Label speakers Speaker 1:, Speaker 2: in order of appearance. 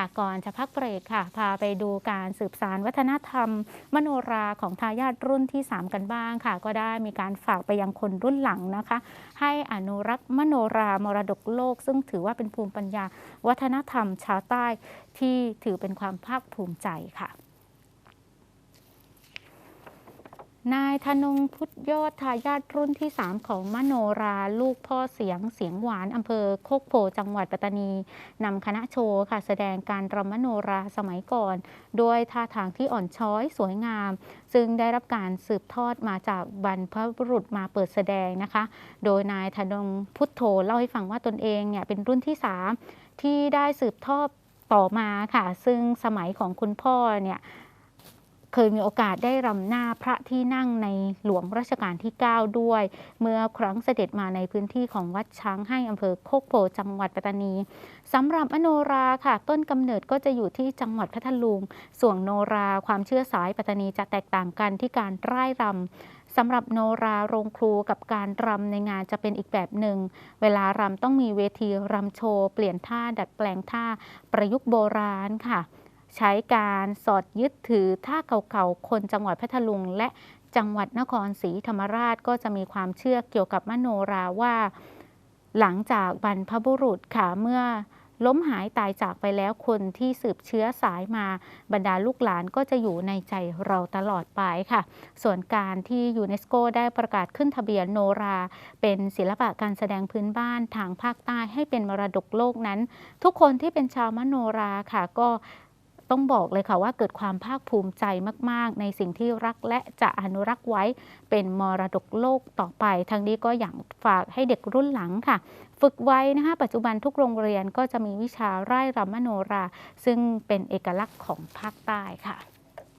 Speaker 1: ค่ะก่อนจะพักเบรกค่ะ พาไปดูการสืบสารวัฒนธรรม มโนราของทายาทรุ่นที่ 3 กันบ้างค่ะ ก็ได้มีการฝากไปยังคนรุ่นหลังนะคะ ให้อนุรักษ์มโนรามรดกโลก ซึ่งถือว่าเป็นภูมิปัญญาวัฒนธรรมชาวใต้ที่ถือเป็นความภาคภูมิใจค่ะ นายธนงพุทธยอดทายาทรุ่นที่ 3 ของมโนรา ลูกพ่อเสียงเสียงหวานอำเภอโคกโพจังหวัดปัตตานีนำคณะโชว์ค่ะแสดงการรำมโนราสมัยก่อนด้วยท่าทางที่อ่อนช้อยสวยงาม ซึ่งได้รับการสืบทอดมาจากบรรพบุรุษมาเปิดแสดงนะคะ โดยนายธนงพุทธโธเล่าให้ฟังว่าตนเองเนี่ยเป็นรุ่นที่ 3 ที่ได้สืบทอดต่อมาค่ะ ซึ่งสมัยของคุณพ่อเนี่ย เคยมีโอกาสได้รำหน้าพระที่นั่งในหลวงรัชกาลที่ 9 ด้วย เมื่อครั้งเสด็จมาในพื้นที่ของวัดช้างให้อำเภอโคกโพจังหวัดปัตตานีสำหรับมโนราค่ะ ต้นกำเนิดก็จะอยู่ที่จังหวัดพัทลุง ส่วนโนราความเชื่อสายปัตตานีจะแตกต่างกันที่การร่ายรำสำหรับโนราโรงครูกับการรำในงานจะเป็นอีกแบบหนึ่ง เวลารำต้องมีเวทีรำโชว์ เปลี่ยนท่าดัดแปลงท่าประยุกต์โบราณค่ะ ใช้การสอดยึดถือท่าเก่าๆ คนจังหวัดพัทลุง และจังหวัดนครศรีธรรมราชก็จะมีความเชื่อเกี่ยวกับมโนราว่า หลังจากบรรพบุรุษค่ะเมื่อล้มหายตายจากไปแล้วคนที่สืบเชื้อสายมาบรรดาลูกหลานก็จะอยู่ในใจเราตลอดไปค่ะ ส่วนการที่ยูเนสโกได้ประกาศขึ้นทะเบียนโนรา เป็นศิลปะการแสดงพื้นบ้านทางภาคใต้ให้เป็นมรดกโลกนั้น ทุกคนที่เป็นชาวมโนราค่ะก็ ต้องบอกเลยค่ะว่าเกิดความภาคภูมิใจมาก ๆ ในสิ่งที่รักและจะอนุรักษ์ไว้เป็นมรดกโลกต่อไป ทั้งนี้ก็อยากฝากให้เด็กรุ่นหลังค่ะ ฝึกไว้นะคะปัจจุบันทุกโรงเรียนก็จะมีวิชาไร่รำมโนรา ซึ่งเป็นเอกลักษณ์ของภาคใต้ค่ะ